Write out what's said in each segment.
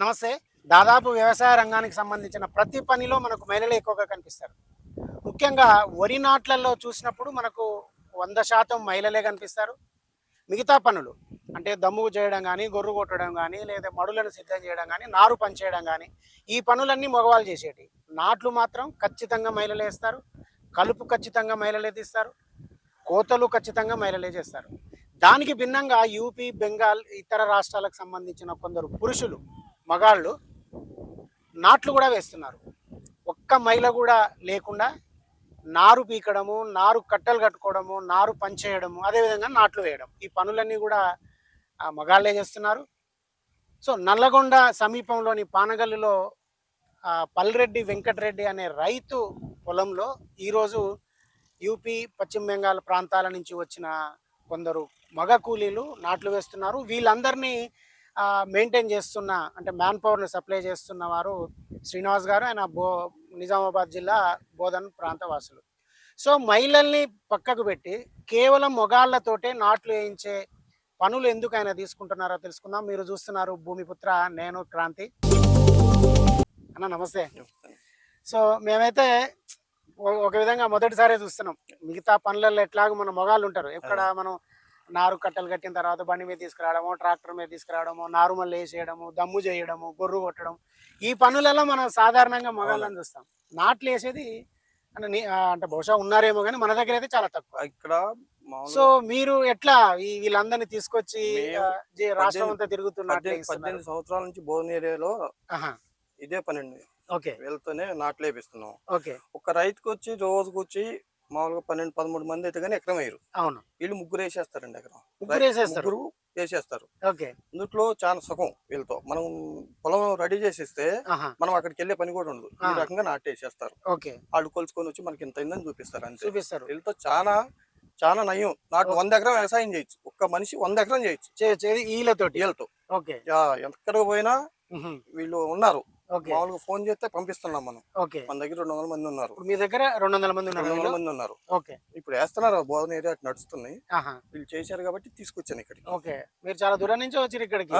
నమస్తే. దాదాపు వ్యవసాయ రంగానికి సంబంధించిన ప్రతి పనిలో మనకు మహిళలు ఎక్కువగా కనిపిస్తారు. ముఖ్యంగా వరి నాట్లలో చూసినప్పుడు మనకు వంద శాతం మహిళలే కనిపిస్తారు. మిగతా పనులు అంటే దమ్ము చేయడం కానీ గొర్రు కొట్టడం కానీ లేదా మడులను సిద్ధం చేయడం కానీ నారు పనిచేయడం కానీ ఈ పనులన్నీ మగవాళ్ళు చేసేటి. నాట్లు మాత్రం ఖచ్చితంగా మహిళలే వేస్తారు కలుపు ఖచ్చితంగా మహిళలే తీస్తారు. కోతలు ఖచ్చితంగా మహిళలే చేస్తారు. దానికి భిన్నంగా యూపీ బెంగాల్ ఇతర రాష్ట్రాలకు సంబంధించిన కొందరు పురుషులు మగాళ్ళు నాట్లు కూడా వేస్తున్నారు. ఒక్క మహిళ కూడా లేకుండా నారు పీకడము నారు కట్టలు కట్టుకోవడము నారు పంచేయడము అదేవిధంగా నాట్లు వేయడం. ఈ పనులన్నీ కూడా మగాళ్ళే చేస్తున్నారు. సో నల్లగొండ సమీపంలోని పానగల్లులో ఆ, పల్రెడ్డి వెంకటరెడ్డి అనే రైతు పొలంలో ఈరోజు యూపీ పశ్చిమ బెంగాల్ ప్రాంతాల నుంచి వచ్చిన కొందరు మగ కూలీలు నాట్లు వేస్తున్నారు. వీళ్ళందరినీ మెయింటైన్ చేస్తున్న అంటే మ్యాన్ పవర్ని సప్లై చేస్తున్న వారు శ్రీనివాస్ గారు ఆయన బో నిజామాబాద్ జిల్లా బోధన్ ప్రాంత వాసులు. సో మహిళల్ని పక్కకు పెట్టి కేవలం మొగాళ్ళతోటే నాట్లు వేయించే పనులు ఎందుకు ఆయన తీసుకుంటున్నారో తెలుసుకుందాం. మీరు చూస్తున్నారు భూమిపుత్ర నేను క్రాంతి. అన్న నమస్తే. సో మేమైతే ఒక విధంగా మొదటిసారే చూస్తున్నాం. మిగతా పనులలో ఎట్లాగో మన మొగాళ్ళు ఉంటారు. ఎక్కడ మనం నారు కట్టలు కట్టిన తర్వాత బండి మీద తీసుకురావడము ట్రాక్టర్ మీద తీసుకురావడము నారు మళ్ళీ వేసేయడము దమ్ము చేయడము గొర్రు కొట్టడం. ఈ పనులలో మనం సాధారణంగా మొగాళ్ళని చూస్తాం. నాట్లు వేసేది అంటే బహుశా ఉన్నారేమో కానీ మన దగ్గర అయితే చాలా తక్కువ. ఇక్కడ సో మీరు ఎట్లా వీళ్ళందరినీ తీసుకొచ్చి రాష్ట్రం అంతా తిరుగుతున్నట్లు పద్దెనిమిది సంవత్సరాల నుంచి బోధన ఏరియాలో ఇదే పని అండి ఓకే. వెళ్తూనే నాట్లు వేపిస్తున్నాం. ఓకే. ఒక రైతుకు వచ్చి రోజుకు వచ్చి మామూలుగా పన్నెండు పదమూడు మంది అయితే కానీ ఎకరం వేయరు. అవును. వీళ్ళు ముగ్గురు వేసేస్తారండి ఎకరం. ముగ్గురు వేసేస్తారు. ముగ్గురు వేసేస్తారు. ఓకే. ఇందులో చాలా సుఖం వీళ్ళతో. మనం పొలం రెడీ చేసేస్తే మనం అక్కడికి వెళ్ళే పని కూడా ఉండదు. ఈ. రకంగా నాటేసేస్తారు. ఓకే. వాళ్ళు కొలుచుకొని వచ్చి మనకి ఇంత అయిందని చూపిస్తారు అంతే. చూపిస్తారు. వీళ్ళతో చాలా చాలా నయం. నాకు వంద ఎకరం వ్యవసాయం చేయొచ్చు. ఒక్క మనిషి వంద ఎకరం చేయొచ్చు. వీళ్ళతోటి వీళ్ళతో ఓకే. ఎక్కడికి పోయినా. వీళ్ళు ఉన్నారు. మామూలుగా ఫోన్ చేస్తే పంపిస్తున్నాం మనం. ఓకే. మన దగ్గర రెండు వందల మంది ఉన్నారు. మీ దగ్గర రెండు వందల మంది ఉన్నారు. రెండు వందల? మంది ఉన్నారు. ఓకే. ఇప్పుడు వేస్తున్నారు బోధన ఏరియా అటు నడుస్తున్నాయి. వీళ్ళు చేశారు కాబట్టి తీసుకొచ్చాను ఇక్కడికి. ఓకే. మీరు చాలా దూరం నుంచి వచ్చారు ఇక్కడికి.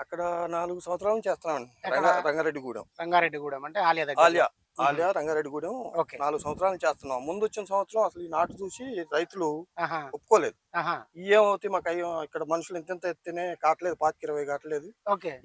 అక్కడ నాలుగు సంవత్సరాల నుంచి చేస్తున్నామండి. ఎక్కడ? రంగా- రంగారెడ్డిగూడెం. రంగారెడ్డిగూడెం అంటే ఆలియా దగ్గర. ఆలియా. ఆలియా రంగారెడ్డిగూడెం నాలుగు సంవత్సరాల నుంచి చేస్తున్నాం. ముందు వచ్చిన సంవత్సరం అసలు ఈ నాటు చూసి రైతులు ఒప్పుకోలేదు. ఏమవుతాయి మాకు అయ్యో ఇక్కడ మనుషులు ఇంత ఎత్తినే కావట్లేదు పాతికి ఇరవై కావట్లేదు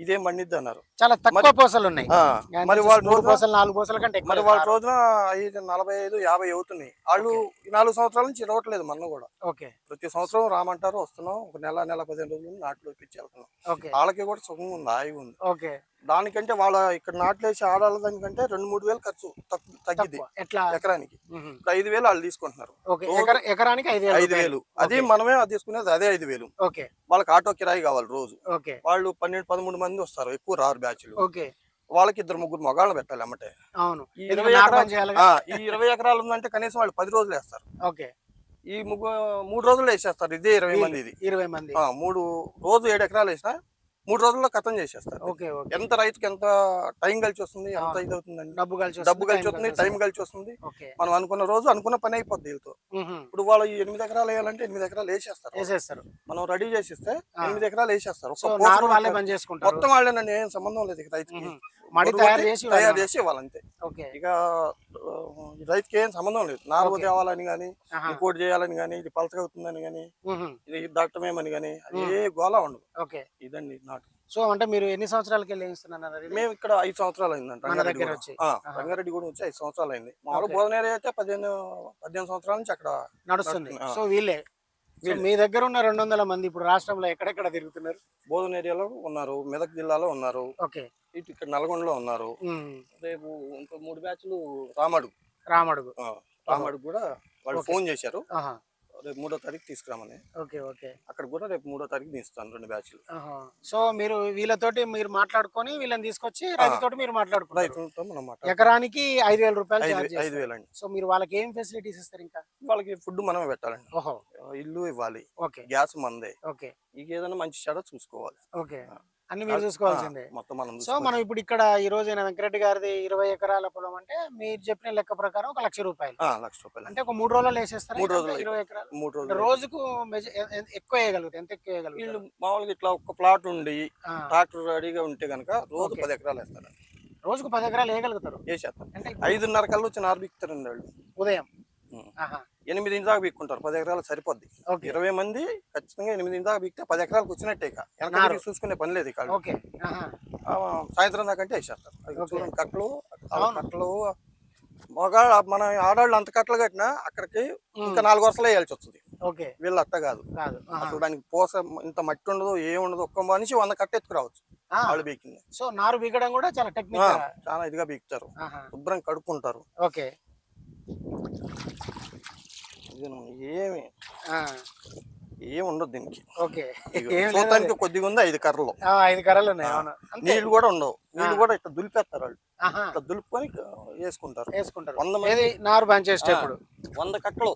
ఇదేం పండిద్ది అన్నారు చాలా తక్కువ పూసలు ఉన్నాయి ఆ, కానీ మరి వాళ్ళ మూడు రోజున పూసలు నాలుగు పూసల కంటే ఎక్కువ మరి. వాళ్ళ రోజున ఐదు నలభై ఐదు యాభై అవుతున్నాయి. వాళ్ళు ఈ నాలుగు సంవత్సరాల నుంచి ఇరవట్లేదు మన కూడా. ఓకే. ప్రతి సంవత్సరం రామంటారు వస్తున్నాం. ఒక నెల నెల పదిహేను రోజులు నాట్లు ఇప్పించి వెళ్తున్నాం. వాళ్ళకి కూడా సుఖంగా ఉంది హాయిగా ఉంది. ఓకే. దానికంటే వాళ్ళ ఇక్కడ నాట్లేసి ఆడాల దానికంటే రెండు మూడు వేలు ఖర్చు తగ్గు- తగ్గిద్ది తక్కువ. ఎట్లా? ఎకరానికి. ఐదు వేలు వాళ్ళు తీసుకుంటున్నారు. ఎకరానికి ఐదు వేలు అది మనమే తీసుకునేది అదే ఐదు వేలు. వాళ్ళకి ఆటో కిరాయి కావాలి రోజు. వాళ్ళు పన్నెండు పదమూడు మంది వస్తారు. ఎక్కువ రారు బ్యాచ్లు. వాళ్ళకి ఇద్దరు ముగ్గురు మగాళ్ళు పెట్టాలి అమ్మటే. అవును. ఇరవై ఎకరాలు- ఈ ఇరవై ఎకరాలు ఉందంటే కనీసం వాళ్ళు పది రోజులు వేస్తారు. ఓకే. ఈ ముగ్గు మూడు రోజులు వేసేస్తారు. ఇదే ఇరవై మంది ఇది ఇరవై మంది. మూడు రోజు ఏడు ఎకరాలు వేసినా మూడు రోజుల్లో కథం చేసేస్తారు. Okay okay. ఎంత రైతుకి ఎంత టైం కలిసి వస్తుంది ఎంత. ఇది అవుతుందండి? డబ్బు కలిసి డబ్బు కలిసి వస్తుంది టైం కలిసి వస్తుంది. మనం అనుకున్న రోజు అనుకున్న పని అయిపోద్ది వీళ్ళతో. ఇప్పుడు వాళ్ళు ఎనిమిది ఎకరాలు వేయాలంటే ఎనిమిది ఎకరాలు వేసేస్తారు. వేసేస్తారు. మనం రెడీ చేసిస్తే. ఎనిమిది ఎకరాలు వేసేస్తారు. మొత్తం వాళ్ళేనండి ఏం సంబంధం లేదు రైతుకి. మడి తయారు చేసి తయారు. చేసి ఇవ్వాలంతే ఓకే ఇక రైతుకి ఏం సంబంధం లేదు ఓకే. తేవాలని ఆహా. ఇంకోటి చేయాలని కానీ ఇది కానీ మ్హూ. ఇది దట్టమేమని కానీ అది. ఏ గోళ ఉండదు ఓకే ఇదండి నాటు సో అంటే మీరు ఎన్ని సంవత్సరాలకి వెళ్ళి? మేము ఇక్కడ ఐదు సంవత్సరాలు అయిందండి మన రంగారెడ్డి దగ్గర కూడా. వచ్చి. ఐదు సంవత్సరాలు అయింది మామూలు. బోధన ఏరియా అయితే పదిహేను పద్దెనిమిది సంవత్సరాల నుంచి అక్కడ నడుస్తుంది సో వీళ్ళే. మీ దగ్గర ఉన్న రెండు వందల మంది ఇప్పుడు రాష్ట్రంలో ఎక్కడెక్కడ తిరుగుతున్నారు? బోధన ఏరియాలో ఉన్నారు మెదక్ జిల్లాలో ఉన్నారు ఓకే. ఇటు ఇక్కడ నల్గొండలో ఉన్నారు. రేపు ఇంకో మూడు బ్యాచ్లు రామడుగు. రామడుగు. రామడుగు కూడా వాళ్ళు. ఫోన్ చేశారు. రేపు మూడో తారీఖు తీసుకురామని. Okay okay. అక్కడ కూడా రేపు మూడో తారీఖు తీస్తాను రెండు బ్యాచ్లు. సో మీరు వీళ్ళతోటి మీరు మాట్లాడుకొని వీళ్ళని తీసుకొచ్చి రైతుతోటి మీరు మాట్లాడుకుంటారు. రైతులతో మనం మాట్లాడుతాం ఎకరానికి ఐదు వేల రూపాయలు ఐదు చేస్తారు. వేలండి. సో మీరు వాళ్ళకి ఏం ఫెసిలిటీస్ ఇస్తారు ఇంకా? వాళ్ళకి ఫుడ్ మనమే పెట్టాలండి. ఓహో. ఇల్లు ఇవ్వాలి. ఓకే. గ్యాస్ మందే. ఓకే. ఇక ఏదైనా మంచి చెడ చూసుకోవాలి. ఓకే. అన్ని మీరు చూసుకోవాల్సిందే. మొత్తం మనం సో. మనం ఇప్పుడు ఇక్కడ ఈ రోజు ఈయన వెంకరెడ్డి గారిది ఇరవై ఎకరాల పొలం అంటే మీరు చెప్పిన లెక్క ప్రకారం ఒక లక్ష రూపాయలు. లక్ష రూపాయలు. అంటే ఒక మూడు రోజులు వేసేస్తారు? మూడు రోజులు ఇరవై ఎకరాలు? మూడు రోజులు రోజుకు ఎక్కువ వేయగలుగుతారు ఎంత ఎక్కువ వీళ్ళు వేయగలుగుతారు మామూలుగా ఇట్లా ఒక ప్లాట్ ఉండి ట్రాక్టర్ రెడీగా ఉంటే గనక రోజు. పది ఎకరాలు వేస్తారు. రోజుకు పది ఎకరాలు వేయగలుగుతారు. వేసేస్తారు. అంటే ఐదున్నర కల్లా వచ్చి నారు బిక్కుతారండి వాళ్ళు. ఉదయం. ఆహా. ఎనిమిది దాకా బిక్కుంటారు పది ఎకరాలు సరిపోద్ది. ఇరవై మంది ఖచ్చితంగా ఎనిమిది దాకా బిక్తే పది ఎకరాలకు వచ్చినట్టే ఇక. వెనక చూసుకునే పని లేదు ఇక ఓకే. ఆహా. ఆ, సాయంత్రం దాకా అంటే వేసేస్తారు. కట్టలు. కట్టలు. మగాళ్ళు మన ఆడవాళ్ళు అంత కట్టలు కట్టినా అక్కడికి ఇంకా నాలుగు వరుసలు వేయాల్సి వస్తుంది. ఓకే. వీళ్ళు అట్ట కాదు. అసలు దానికి పోస ఇంత మట్టి ఉండదు ఏం ఉండదు ఒక్క మనిషి వంద కట్ట ఎత్తుకురావచ్చు వాళ్ళు బీకింది సో నారు బీగడం కూడా చాలా టెక్నిక్ చాలా ఇదిగా బీకుతారు ఆహా. శుభ్రం కడుక్కుంటారు. ఓకే. ఇది ఏమి ఏమి ఉండదు దీనికి. ఓకే. చూడటానికి కొద్దిగా ఉంది ఐదు కర్రలు. ఆ, ఐదు కర్రలు ఉన్నాయి. అవును. కూడా ఉండవు. నీళ్ళు కూడా ఇట్లా దులిపేస్తారు వాళ్ళు. ఇట్లా దులుపుకొని వేసుకుంటారు. వేసుకుంటారు. వంద మంది నారు పనిచేసేటప్పుడు వంద కట్టలు.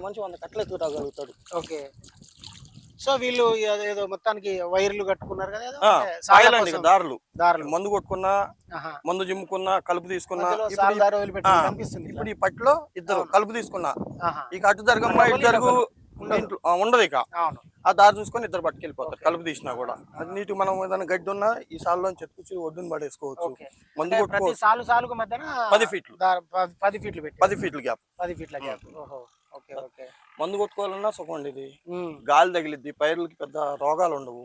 మనిషి వంద కట్టలు ఎత్తుకురాగలుగుతాడు ఓకే. సో వీళ్ళు ఏదో- మొత్తానికి వైర్లు కట్టుకున్నారు కదా సాయలండి. దారులు. దారులు. మందు కొట్టుకున్నా. మందు జిమ్ముకున్నా కలుపు తీసుకున్నా ఇప్పుడు ఈ- పట్టులో ఇద్దరు కలుపు తీసుకున్నా. ఇక అటు జరగమ్మా ఇటు జరుగు ఉండదు. ఇక. ఆ దారి చూసుకొని ఇద్దరు పట్టుకెళ్ళిపోతారు కలుపు తీసినా కూడా. అది నీటి మనం ఏదైనా గడ్డి ఉన్నా ఈ సాల్లో చెట్టుకొచ్చి ఒడ్డుని పడేసుకోవచ్చు. మందు కొట్టుకోవచ్చు సాలు సాలుకు మధ్యన పది ఫీట్లు. పది ఫీట్లు పెట్టి పది ఫీట్ల గ్యాప్. పది ఫీట్ల గ్యాప్. Okay okay. మందు కొట్టుకోవాలన్నా సుఖం అండి ఇది గాలి తగిలిద్ది పైర్లకి పెద్ద రోగాలు ఉండవు.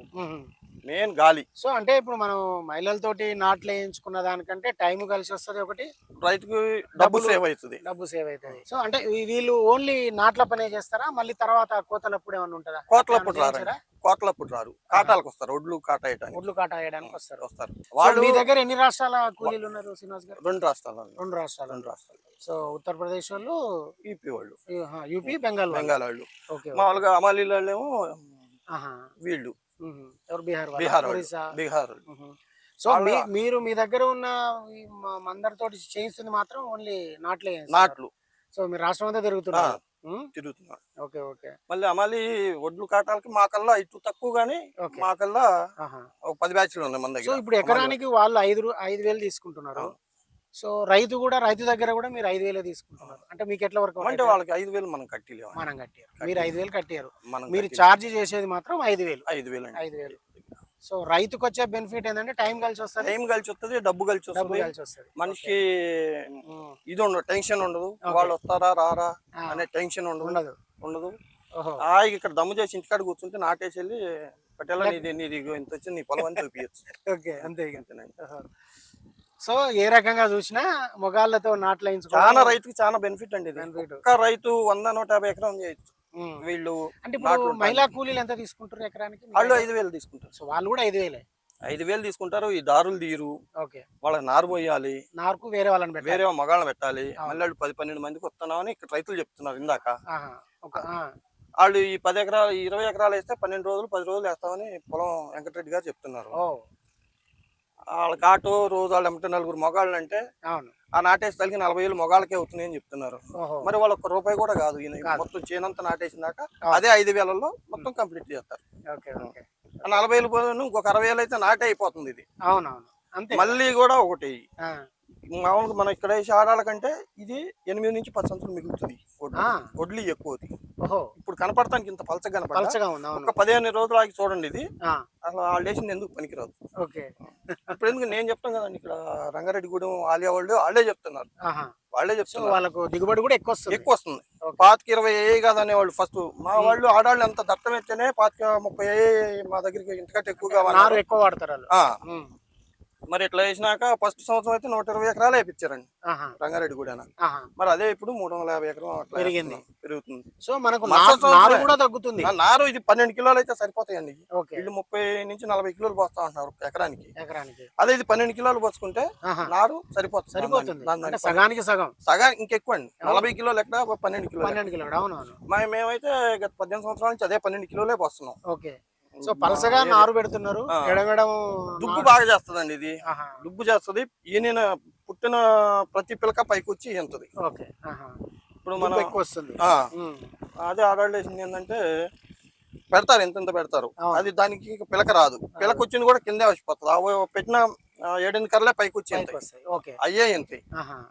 మెయిన్ గాలి. సో అంటే ఇప్పుడు మనం మహిళలతోటి నాట్లు వేయించుకున్న దానికంటే టైం కలిసి వస్తుంది ఒకటి. రైతుకు డబ్బు సేవ్ అవుతుంది. డబ్బు సేవ్ అవుతుంది. సో అంటే వీళ్ళు ఓన్లీ నాట్ల పనే చేస్తారా? మళ్ళీ తర్వాత కోతలప్పుడు ఏమైనా ఉంటుందా? కోట్లప్పుడు ఏమైనా రారు చేయించారా? కోట్లప్పుడు రారు. కాటాలకు వస్తారు. ఒడ్లు కాటాయటానికి. ఒడ్లు కాట వేయడానికి వస్తారు. వస్తారు వాళ్ళు మీ దగ్గర ఎన్ని రాష్ట్రాల కూలీలు ఉన్నారు శ్రీనివాస్ గారు? రెండు రాష్ట్రాలు రెండు రాష్ట్రాలు. రెండు రాష్ట్రాలు. సో ఉత్తరప్రదేశ్ వాళ్ళు ఈపీ వాళ్ళు. యూపీ బెంగాల్ బెంగాల్ వాళ్ళు. ఓకే మామూలుగా అమాలీల వాళ్ళేమో. వీళ్ళు. ఎవరు? బీహార్? బీహార్ బీహార్. సో మీరు మీ దగ్గర ఉన్న మందరితో చేయిస్తుంది మాత్రం ఓన్లీ నాట్లే. నాట్లు. సో మీరు రాష్ట్రం అంతా తిరుగుతున్నారు. మ్మ్? తిరుగుతున్నారు. Okay okay. మళ్ళీ అమాలి ఒడ్లు కాటాలకి మాకల్లా ఇటు తక్కువ గానీ మాకల్లా. ఒక పది బ్యాచ్లు ఉన్నాయి మన దగ్గర. ఇప్పుడు ఎకరానికి వాళ్ళు ఐదు ఐదు వేలు తీసుకుంటున్నారు. సో రైతు కూడా రైతు దగ్గర కూడా మీరు ఐదు వేలే తీసుకుంటున్నారు. అంటే మీకు ఎట్లా వరకు అంటే వాళ్ళకి ఐదు వేలు మనం కట్టిలేము. మనం కట్టారు మీరు ఐదు వేలు కట్టారు మనం మీరు. ఛార్జ్ చేసేది మాత్రం ఐదు వేలు. ఐదు వేలు ఐదు వేలు. సో రైతుకు వచ్చే బెనిఫిట్ ఏంటంటే టైం కలిసి వస్తుంది. టైం కలిసి వస్తుంది డబ్బు కలిసి డబ్బు వస్తుంది. కలిసి వస్తుంది. మనిషికి మ్మ్. ఇది ఉండదు టెన్షన్ ఉండదు. వాళ్ళు వస్తారా రారా. అనే టెన్షన్ ఉండదు. ఉండదు. ఉండదు. ఇక్కడ దమ్ము చేసి ఇంటికాడ కూర్చుంటే నాటేసి వెళ్ళి పట్టేలా నీది నీది ఇంత వచ్చింది నీ పొలం అని చూపించచ్చు ఓకే అంతే అంతేనండి. సో ఏ రకంగా చూసినా మొగాళ్ళతో నాట్లు చాలా రైతుకి చాలా బెనిఫిట్ అండి. ఒక్క రైతు వంద నూట యాభై ఎకరం చేయొచ్చు. వీళ్ళు అంటే ఇప్పుడు. మహిళా కూలీలు ఎంత తీసుకుంటారు ఎకరానికి? వాళ్ళు ఐదు వేలు తీసుకుంటారు. సో వాళ్ళు కూడా ఐదు వేలే. ఐదు వేలు తీసుకుంటారు ఈ దారులు తీరు. ఓకే. వాళ్ళకి నారు పోయాలి. నార్కు వేరే వాళ్ళని వేరే మగాళ్ళని పెట్టాలి. మళ్ళీ పది పన్నెండు మందికి వస్తున్నామని ఇక్కడ రైతులు చెప్తున్నారు ఇందాక. వాళ్ళు ఈ పది ఎకరాలు ఇరవై ఎకరాలు వేస్తే పన్నెండు రోజులు పది రోజులు వేస్తామని పొలం వెంకటరెడ్డి గారు చెప్తున్నారు. వాళ్ళకి ఆటో రోజు వాళ్ళు ఎమ్మటే నలుగురు మగాళ్ళు అంటే అవును. ఆ నాటేసి తల్లికి నలభై వేలు మగాళ్ళకే అవుతున్నాయి అని చెప్తున్నారు మరి వాళ్ళు ఒక్క రూపాయి కూడా కాదు. ఈయన. మొత్తం చేనంతా నాటేసినాక అవును. అదే ఐదు వేలలో మొత్తం కంప్లీట్ చేస్తారు. నలభై వేలు ఇంకొక అరవై వేలు అయితే నాటే అయిపోతుంది ఇది. అవునవును. అంతే. మళ్ళీ కూడా ఒకటి. మామూలుగా మనం ఇక్కడ వేసే ఆడాల కంటే ఇది ఎనిమిది నుంచి పది సంవత్సరాలు మిగులుతుంది. వడ్లు ఎక్కువ ఇప్పుడు కనపడటానికి ఇంత పలచగా కనపడ పలచగా ఉంది ఒక పదిహేను రోజులు ఆగి చూడండి ఇది. అసలు వాళ్ళు వేసింది ఎందుకు పనికిరాదు? ఓకే. ఇప్పుడు ఎందుకు నేను చెప్తాను కదండి ఇక్కడ రంగారెడ్డిగూడెం ఆలియా వాళ్ళు వాళ్ళే చెప్తున్నారు. వాళ్ళే చెప్తున్నారు. వాళ్ళకు దిగుబడి కూడా ఎక్కువ వస్తుంది. ఎక్కువ వస్తుంది. పాతికి ఇరవై ఏ కాదనే వాళ్ళు ఫస్ట్. మా వాళ్ళు ఆడాళ్ళు ఎంత దట్టం ఎత్తేనే పాతిక ముప్పై ఏ మా దగ్గరికి ఇంతకంటే ఎక్కువ నారు కావాలి ఎక్కువ వాడతారు. మరి ఇట్లా వేసినాక ఫస్ట్ సంవత్సరం అయితే నూట ఇరవై ఎకరాలు వేయించారండి రంగారెడ్డి కూడా మరి అదే ఇప్పుడు మూడు వందల యాభై ఎకరం అట్లా పెరిగింది. పెరుగుతుంది. సో మనకు నారు-. కూడా తగ్గుతుంది. నారు ఇది పన్నెండు కిలోలు అయితే సరిపోతాయండి. వీళ్ళు ముప్పై నుంచి నలభై కిలోలు పోస్తా ఉంటున్నారు ఎకరానికి. ఎకరానికి. అదే ఇది పన్నెండు కిలోలు పోసుకుంటే నారు సరిపోతుంది. సరిపోతుంది. సగానికి సగం. సగం ఇంకెక్కువ అండి నలభై కిలోలు ఎక్కడ పన్నెండు కిలోలు. పన్నెండు కిలోడు అవునవును. మేము మేమైతే గత పద్దెనిమిది సంవత్సరాల నుంచి అదే పన్నెండు కిలోలే పోస్తున్నాం. ఓకే. సో పలసగా నారు పెడుతున్నారు. ఎడగడం దుబ్బు బాగా చేస్తుందండి ఇది. దుబ్బు చేస్తుంది. ఈయన పుట్టిన ప్రతి పిలక పైకి వచ్చి ఎంతది ఓకే ఇప్పుడు మనం ఎక్కువ వస్తుంది. అదే ఆర్డర్ వేసింది ఏంటంటే పెడతారు ఎంత ఎంత పెడతారు. అది దానికి పిలక రాదు. పిలక వచ్చింది కూడా కిందే వచ్చిపోతుంది పెట్టిన ఏడెనిమిది కర్రలే పైకి వచ్చి అయ్యే ఎంత.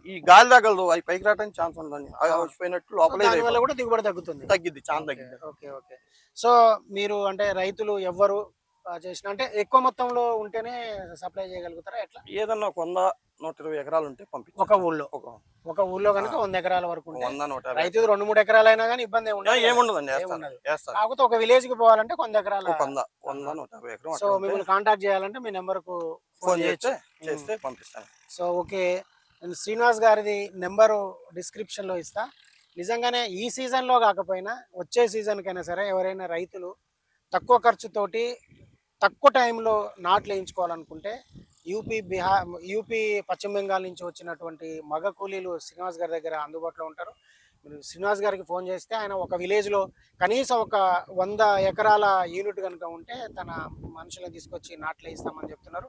ఈ గాలి తగలదు అవి పైకి రావడానికి ఛాన్స్ ఉందండి. వచ్చిపోయినట్టు లోపలే. కూడా దిగుబడి తగ్గుతుంది. తగ్గిద్ది చాలా తగ్గిద్ది. Okay okay. సో మీరు అంటే రైతులు ఎవ్వరు చేసిన అంటే ఎక్కువ మొత్తంలో ఉంటేనే సప్లై చేయగలుగుతారా? ఎట్లా? ఏదన్నా ఒక వంద నూట ఇరవై ఎకరాలు ఉంటే పంపించు ఒక ఊళ్ళో. ఒక ఒక ఊళ్ళో కనుక వంద ఎకరాల వరకు వంద నూట రైతు రెండు మూడు ఎకరాలు అయినా కానీ ఇబ్బంది. ఏముండదండి కాకపోతే ఒక విలేజ్కి పోవాలంటే కొంత ఎకరాల వంద వంద నూట సో మిమ్మల్ని కాంటాక్ట్ చేయాలంటే మీ నెంబర్కు ఫోన్ చేస్తే చేస్తే పంపిస్తాను. So okay. నేను శ్రీనివాస్ గారిది నెంబరు డిస్క్రిప్షన్లో ఇస్తా. నిజంగానే ఈ సీజన్లో కాకపోయినా వచ్చే సీజన్ కైనా సరే ఎవరైనా రైతులు తక్కువ ఖర్చుతోటి తక్కువ టైంలో నాట్లు వేయించుకోవాలనుకుంటే యూపీ బీహార్ యూపీ పశ్చిమ బెంగాల్ నుంచి వచ్చినటువంటి మగ కూలీలు శ్రీనివాస్ గారి దగ్గర అందుబాటులో ఉంటారు. మీరు శ్రీనివాస్ గారికి ఫోన్ చేస్తే ఆయన ఒక విలేజ్లో కనీసం ఒక వంద ఎకరాల యూనిట్ కనుక ఉంటే తన మనుషులను తీసుకొచ్చి నాట్లు వేయిస్తామని చెప్తున్నారు.